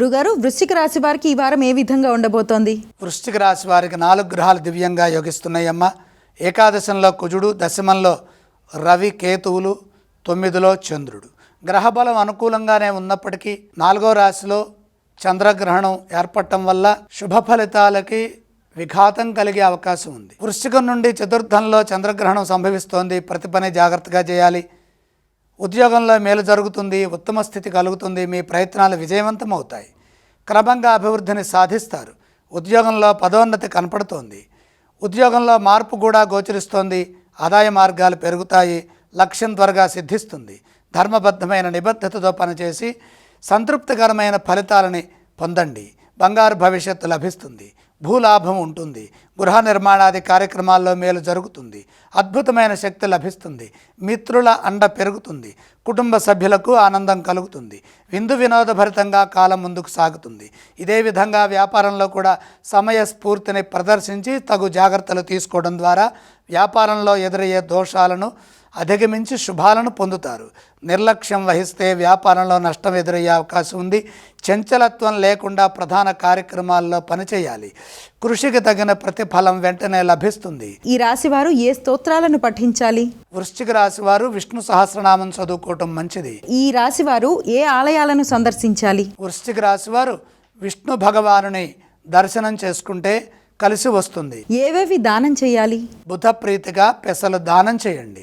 గురుగారు వృశ్చిక రాశి వారికి ఈ వారం ఏ విధంగా ఉండబోతోంది? వృశ్చిక రాశి వారికి నాలుగు గ్రహాలు దివ్యంగా యోగిస్తున్నాయమ్మ. ఏకాదశంలో కుజుడు దశమంలో రవి కేతువులు తొమ్మిదిలో చంద్రుడు. గ్రహబలం అనుకూలంగానే ఉన్నప్పటికీ నాలుగో రాశిలో చంద్రగ్రహణం ఏర్పడటం వల్ల శుభ ఫలితాలకి విఘాతం కలిగే అవకాశం ఉంది. వృశ్చికం నుండి చతుర్థంలో చంద్రగ్రహణం సంభవిస్తోంది. ప్రతి పని జాగ్రత్తగా చేయాలి. ఉద్యోగంలో మేలు జరుగుతుంది ఉత్తమ స్థితి కలుగుతుంది మీ ప్రయత్నాలు విజయవంతం అవుతాయి క్రమంగా అభివృద్ధిని సాధిస్తారు. ఉద్యోగంలో పదోన్నతి కనపడుతోంది. ఉద్యోగంలో మార్పు కూడా గోచరిస్తోంది. ఆదాయ మార్గాలు పెరుగుతాయి. లక్ష్యం త్వరగా సిద్ధిస్తుంది. ధర్మబద్ధమైన నిబద్ధతతో పనిచేసి సంతృప్తికరమైన ఫలితాలని పొందండి. బంగారు భవిష్యత్తు లభిస్తుంది. భూలాభం ఉంటుంది. గృహ నిర్మాణాది కార్యక్రమాల్లో మేలు జరుగుతుంది. అద్భుతమైన శక్తి లభిస్తుంది. మిత్రుల అండ పెరుగుతుంది. కుటుంబ సభ్యులకు ఆనందం కలుగుతుంది. విందు వినోదభరితంగా కాలం ముందుకు సాగుతుంది. ఇదే విధంగా వ్యాపారంలో కూడా సమయ స్ఫూర్తిని ప్రదర్శించి తగు జాగ్రత్తలు తీసుకోవడం ద్వారా వ్యాపారంలో ఎదురయ్యే దోషాలను అధిగమించి శుభాలను పొందుతారు. నిర్లక్ష్యం వహిస్తే వ్యాపారంలో నష్టం ఎదురయ్యే అవకాశం ఉంది. చంచలత్వం లేకుండా ప్రధాన కార్యక్రమాల్లో పనిచేయాలి. కృషికి తగిన ప్రతిఫలం వెంటనే లభిస్తుంది. ఈ రాశి వారు ఏ స్తోత్రాలను పఠించాలి? వృశ్చిక రాశి వారు విష్ణు సహస్రనామం చదువుకోవటం మంచిది. ఈ రాశి వారు ఏ ఆలయాలను సందర్శించాలి? వృశ్చిక రాశి వారు విష్ణు భగవానుని దర్శనం చేసుకుంటే కలిసి వస్తుంది. ఏవేవి దానం చేయాలి? బుధ ప్రీతిగా పెసలు దానం చేయండి.